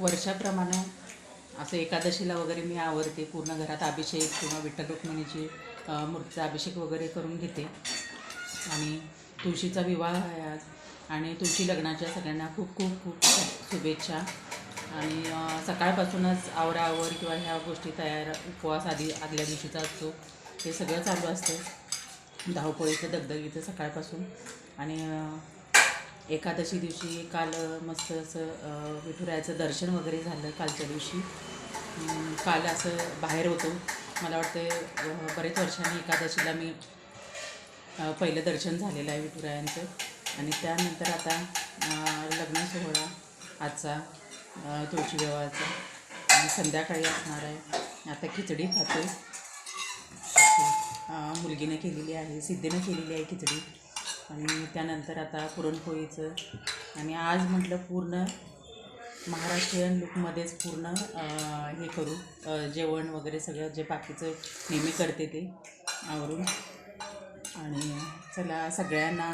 वर्षाप्रमाणे असं एकादशीला वगैरे मी आवरते पूर्ण घरात अभिषेक किंवा विठ्ठल रुक्मिणीची मूर्तीचा अभिषेक वगैरे करून घेते. आणि तुळशीचा विवाह आहे आज. आणि तुळशी लग्नाच्या सगळ्यांना खूप खूप खूप शुभेच्छा. आणि सकाळपासूनच आवरावर किंवा ह्या गोष्टी तयार उपवास आधी आदल्या दिवशीचा असतो. हे सगळं चालू असतं. धावपळीचं दगदगीचं सकाळपासून. आणि एकादशी दिवशी काल मस्त असं विठुरायाचं दर्शन वगैरे झालं कालच्या दिवशी. काल असं बाहेर होतो. मला वाटतं बरेच वर्षांनी एकादशीला मी पहिलं दर्शन झालेलं आहे विठुरायांचं. आणि त्यानंतर आता लग्न सोहळा आजचा तुळशी विवाहाचा आणि संध्याकाळी असणार आहे. आता खिचडी खातो मुलगीने केलेली आहे सिद्धीनं केलेली आहे खिचडी. आणि त्यानंतर आता पुरणपोळीचं. आणि आज म्हटलं पूर्ण महाराष्ट्रीयन लुकमध्येच पूर्ण हे करू. जेवण वगैरे सगळं जे बाकीचं नेहमी करते ते आवरून. आणि चला सगळ्यांना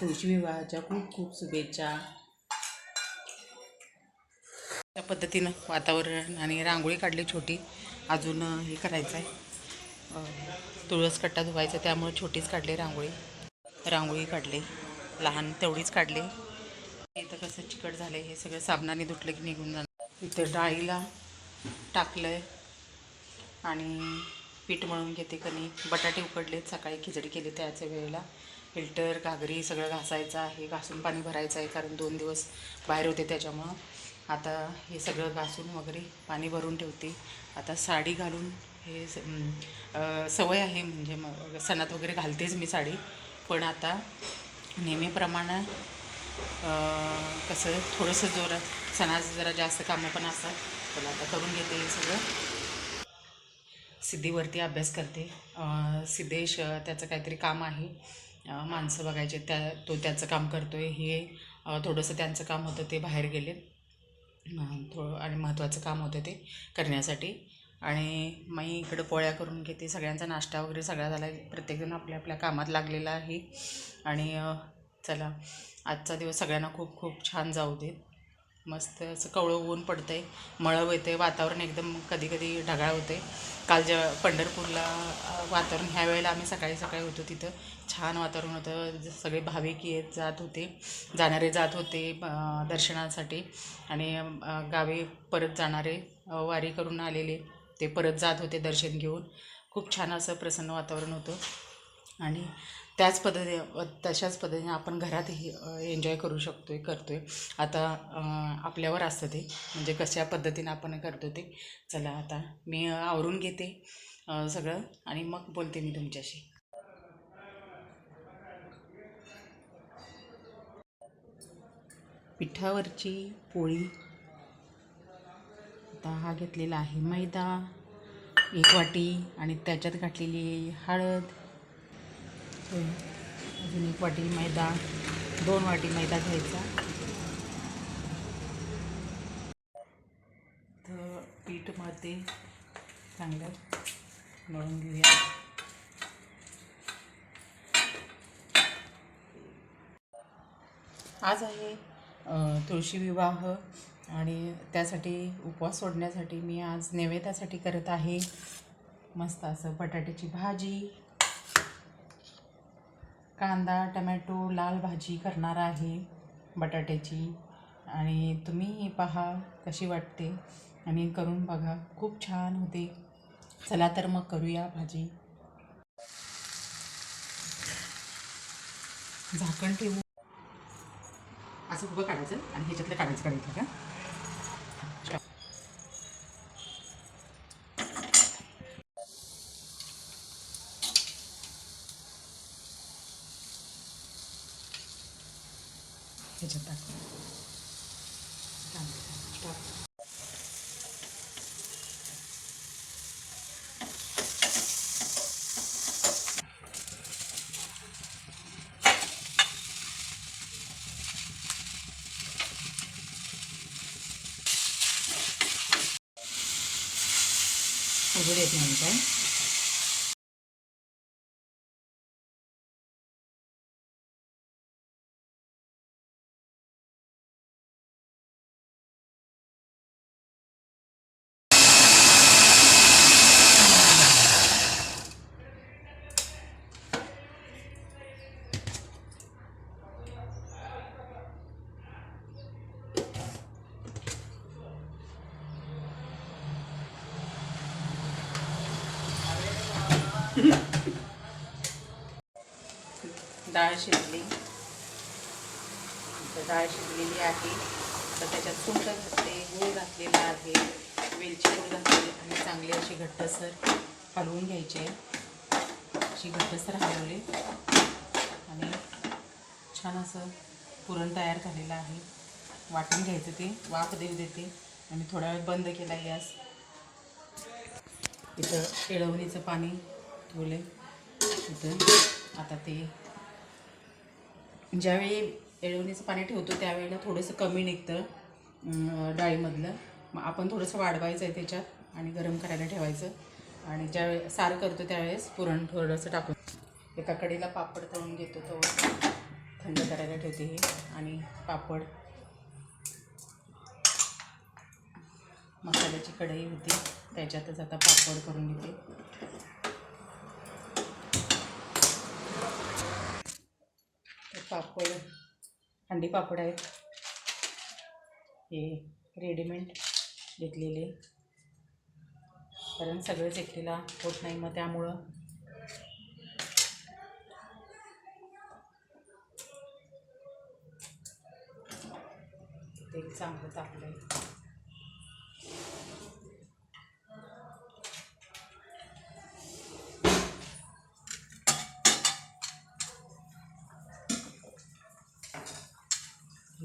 तुळशी विवाहाच्या खूप खूप शुभेच्छा. त्या पद्धतीनं वातावरण आणि रांगोळी काढली छोटी. अजून हे करायचं आहे तुळस कट्टा धुवायचा त्यामुळे छोटीच काढली रांगोळी. रांगोळी काढली. लहान तेवढीच काढली. इथं कसं चिकट झालं हे सगळं साबणाने धुतलं की निघून जाणार. इथं डाळीला टाकलं आहे आणि पीठ मळून घेते कणिक बटाटे उकडलेत सकाळी खिचडी केली त्याच्या वेळेला. फिल्टर घागरी सगळं घासायचं आहे. घासून पाणी भरायचं आहे कारण दोन दिवस बाहेर होते त्याच्यामुळं. आता हे सगळं घासून वगैरे पाणी भरून ठेवते. आता साडी घालून हे स- सवय आहे म्हणजे मग सणात वगैरे घालतेच मी साडी. पण आता नेहमीप्रमाणे कसं थोडंसं जोरात सणाचं जरा जास्त कामं पण असतात पण आता करून घेते हे सगळं. सिद्धीवरती अभ्यास करते. सिद्धेश त्याचं काहीतरी काम आहे. माणसं बघायचे त्या तो त्याचं काम करतो आहे हे थोडंसं त्यांचं काम होतं ते बाहेर गेले. थोडं आणि महत्त्वाचं काम होतं ते करण्यासाठी. आणि मी इकडं पोळ्या करून घेते. सगळ्यांचा नाश्ता वगैरे सगळा झाला. आहे प्रत्येकजण आपल्या आपल्या कामात लागलेला आहे. आणि चला आजचा दिवस सगळ्यांना खूप खूप छान जाऊ देत मस्त असं कवळं ऊन पडतं आहे मळव येते वातावरण एकदम कधी कधी ढगाळ होते काल जेव्हा पंढरपूरला वातावरण ह्या वेळेला आम्ही सकाळी सकाळी होतो तिथं. छान वातावरण होतं. ज- सगळे भाविक येत जात होते. जाणारे जात होते दर्शनासाठी. आणि गावी परत जाणारे वारी करून आलेले. ते परत जात होते दर्शन घेऊन. खूप छान असं प्रसन्न वातावरण होतं. आणि त्याच पद्धती तशाच पद्धतीने आपण घरातही एन्जॉय करू शकतो आहे करतो आहे आता आपल्यावर असतं ते. म्हणजे कशा पद्धतीनं आपण करतो ते. चला आता मी आवरून घेते सगळं. आणि मग बोलते मी तुमच्याशी. पिठावरची पोळी. आता हा घेतलेला आहे मैदा एक वाटी आणि त्याच्यात घातलेली हळद. अजून एक वाटी मैदा दोन वाटी मैदा घ्यायचा. तर पीठमध्ये चांगलं मळून घेऊया. आज आहे तुळशी विवाह. आणि त्यासाठी उपवास सोडण्यासाठी मी आज नैवेद्यासाठी करत आहे. मस्त असं बटाट्याची भाजी कांदा टमॅटो लाल भाजी करणार आहे बटाट्याची. आणि तुम्ही पहा कशी वाटते आणि करून बघा. खूप छान होते. चला तर मग करूया भाजी. झाकण ठेवू. असं उभं काढायचं आणि ह्याच्यातलं काढायचं काढायचं का ह्याच्यात टाक टाक उघड डाळ शिजली. तर डाळ शिजलेली आहे. तर त्याच्यात सुंठ घातले गूळ घातलेला आहे. वेलची पूड घातलेली आणि चांगली अशी घट्टसर हलवून घ्यायची आहे. अशी घट्टसर हलवली. आणि छान असं पुरण तयार झालेलं आहे. वाटून घ्यायचं ते. वाफ देऊ देते. आणि थोडा वेळ बंद केला गॅस. इथं येळवणीचं पाणी ठेवले इथं आता ते ज्यावेळी येळवणीचं पाणी ठेवतो त्यावेळेला थोडंसं कमी निघतं डाळीमधलं. मग आपण थोडंसं वाढवायचं आहे त्याच्यात आणि गरम करायला ठेवायचं. आणि ज्यावेळी सार करतो त्यावेळेस पुरण थोडंसं टाकून. एका कढीला पापड तळून घेतो तो. थंड करायला ठेवते हे. आणि पापड. मसाल्याची कढई होती. त्याच्यातच आता पापड करून घेते. पापड. हंडी पापड आहेत. हे रेडीमेड घेतलेले. कारण सगळंच एकटीला होत नाही मग त्यामुळं. तेल चांगलं तापलं आहे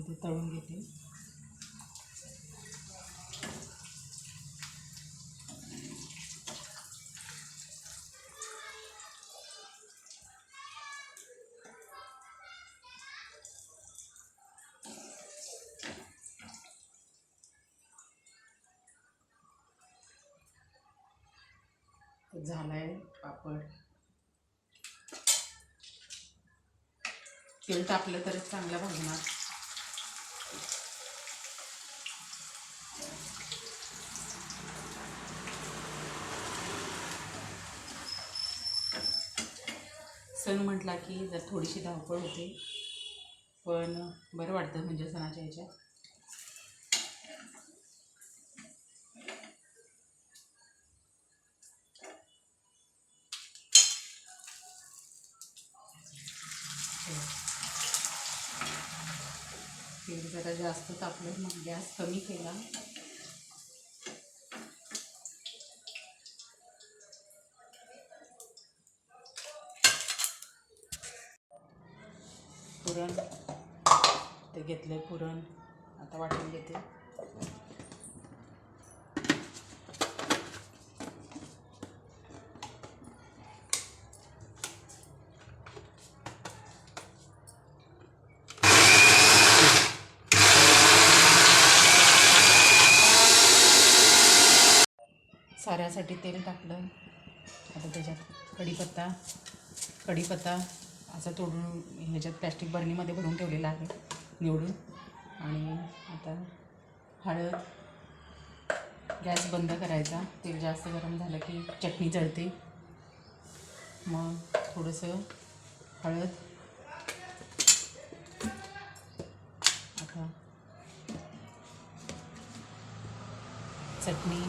ते तळून घेते. झालाय पापड. तेल टाकलं तरच चांगलं भाजणार सण म्हटला की जर थोडीशी धावपळ होते पण बरं वाटतं म्हणजे सणाच्या ह्याच्यात. तेल जरा जास्त तापलं मग गॅस कमी केला. पुरण. ते घेतलं पुरण. आता वाटून घेते. साऱ्यासाठी तेल टाकलं. आता त्याच्यात कढीपत्ता कढीपत्ता असं तोडून ह्याच्यात प्लॅस्टिक बरणीमध्ये भरून ठेवलेला आहे निवडून. आणि आता हळद गॅस बंद करायचा. तेल जास्त गरम झालं की चटणी जळते मग थोडंसं हळद. आता चटणी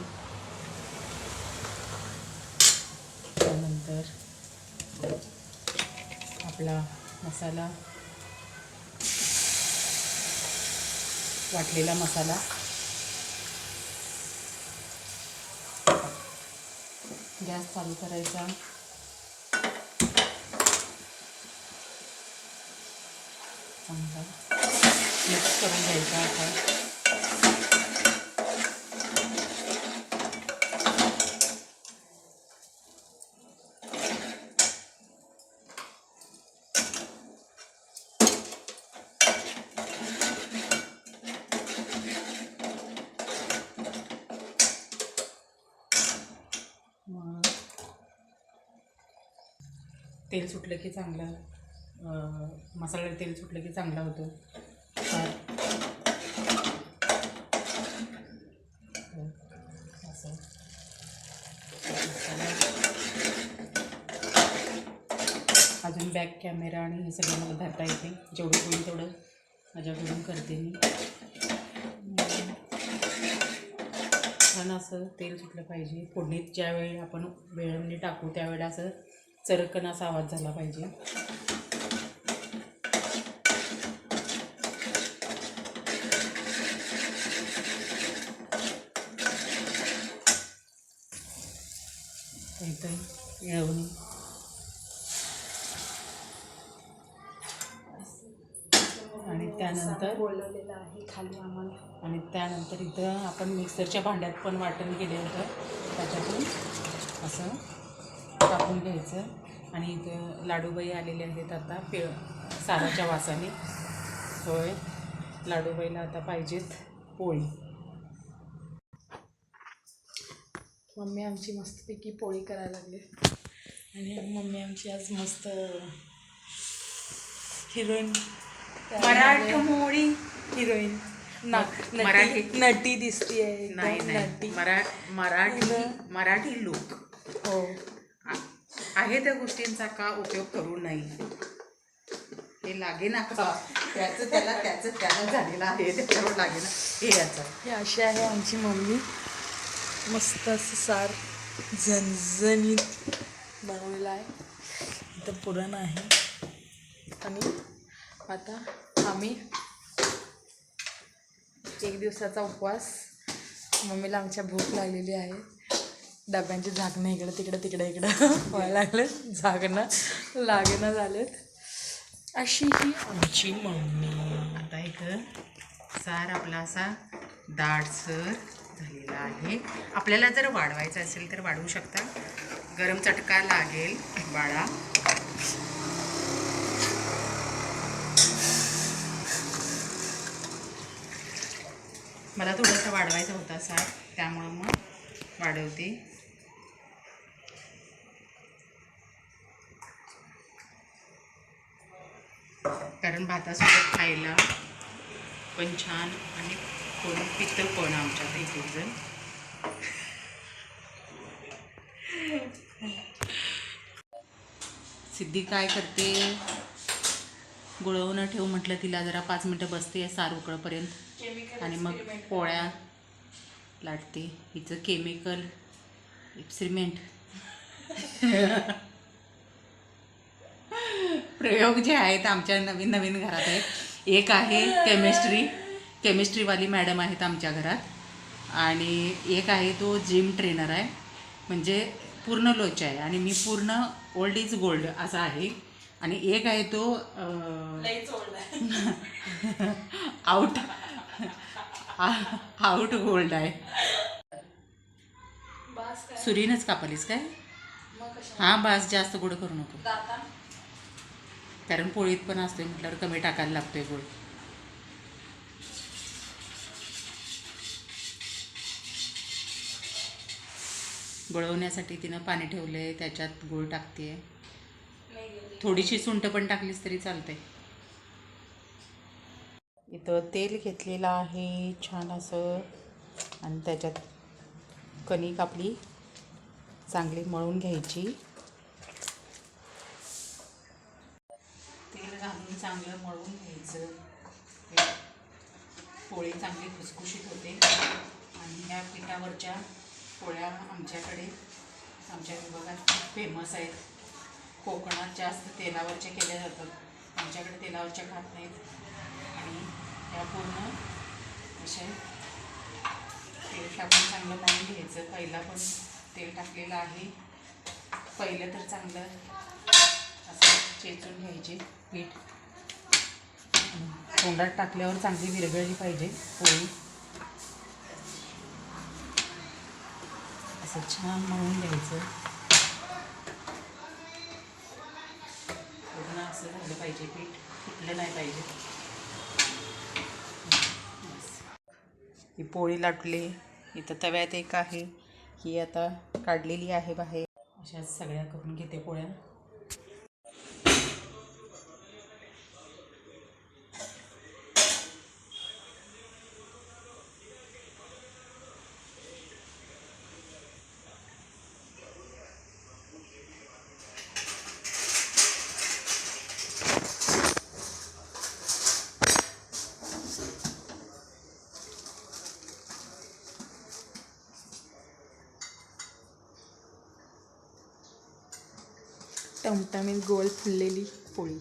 त्यानंतर आपला मसाला. वाटलेला मसाला. गॅस चालू करायचा. चांगला. मिक्स करून घ्यायचा आता. मग तेल सुटलं की चांगलं अं, मसाल्याला तेल सुटलं की चांगला होतो. असं. अजून बॅक कॅमेरा आणि हे सगळं मला धरता येते. जेवढं होईल तेवढं माझ्याकडून करते मी. छान असं तेल सुटलं पाहिजे. फोडणीत ज्यावेळी आपण वेळवणी टाकू त्यावेळेला असं चरकन असा आवाज झाला पाहिजे घेऊन आणि त्यानंतर बोलवलेलं आहे खाली आम्हाला. आणि त्यानंतर इथं आपण मिक्सरच्या भांड्यात पण वाटण केले होतं. त्याच्यातून असं कापून घ्यायचं. आणि इथं लाडूबाई आलेले आहेत आता पे साराच्या वासाने. होय लाडूबाईला आता पाहिजेत पोळी. मम्मी आमची मस्तपैकी पोळी करायला लागली. आणि मम्मी आमची आज मस्त हिरोईन मराठमोळी हिरोईन. मराठी. नटी दिसतीये नाही एकदम नाही नटी. मरा मराठी मराठी लोक हो. आहे त्या गोष्टींचा का उपयोग करू नये? हे लागे ना का त्याचं त्याला त्याचं त्याला झालेलं आहे. त्याच्यावर लागे ना. हे याचं. हे अशी आहे आमची मम्मी. मस्त असं सार झणझणीत बनवलेलं आहे. इथं पुरण आहे. आणि आता आम्ही एक दिवसाचा उपवास. मम्मीला आमच्या भूक लागलेली आहे. डब्यांची झाकणं इकडं तिकडं तिकडं इकडं. व्हायला लागलं. झाकणं लागणं झालेत. अशी ही आमची मम्मी. आता इथं सार आपला असा दाटसर झालेला आहे. आपल्याला जर वाढवायचं असेल तर वाढवू शकता. गरम चटका लागेल बाळा. मला थोडंसं वाढवायचं होता सार त्यामुळं मग वाढवते. कारण भातासोबत खायला पण छान आणि कोण पित्त पण आमच्यात एक एक जण सिद्धी काय करते? गुळवणं ठेव म्हटलं तिला जरा पाच मिनटं बसते सार उकळपर्यंत. आणि मग पोळ्या लाटते. हिचं केमिकल एक्सपेरिमेंट प्रयोग जे आहेत आमच्या नवीन नवीन घरात आहेत. एक आहे केमिस्ट्री केमिस्ट्रीवाली मॅडम आहेत आमच्या घरात. आणि एक आहे तो जिम ट्रेनर आहे. म्हणजे पूर्ण लोच आहे. आणि मी पूर्ण ओल्ड इज गोल्ड असा आहे. आणि एक आहे तो आउट आउट गोल्ड आहे. सुरीनच कापलीस काय? हां बास जास्त गोड करू नको. कारण पोळीत पण असते म्हटल्यावर कमी टाकायला लागतोय गोड. गळवण्यासाठी तिनं पाणी ठेवलंय त्याच्यात गुळ टाकते थोडीशी सुंठ पण टाकलीस तरी चालते इथं तेल घेतलेलं आहे छान असं. आणि त्याच्यात कणिक आपली चांगली मळून घ्यायची. तेल घालून चांगलं मळून घ्यायचं. पोळी चांगली खुसखुशीत होते. आणि ह्या पिठावरच्या पोळ्या आमच्याकडे आमच्या विभागात फेमस आहेत. कोकणात जास्त तेलावरचे केल्या जातात. आमच्याकडे तेलावरच्या खात नाहीत. आणि त्या पूर्ण असे तेल टाकून चांगलं मळून घ्यायचं. पहिला पण तेल टाकलेलं आहे. पहिलं तर चांगलं असं चेचून घ्यायचे पीठ. तोंडात टाकल्यावर चांगली विरघळली पाहिजे पोळी. असं छान मळून घ्यायचं. असं झालं पाहिजे पीठ फुटलं नाही पाहिजे. ही पोळी लाटली इथं तव्यात एक आहे ही आता काढलेली आहे बाहेर. अशा सगळ्या करून घेते पोळ्या. टमटमीत गोल फुललेली पोळी.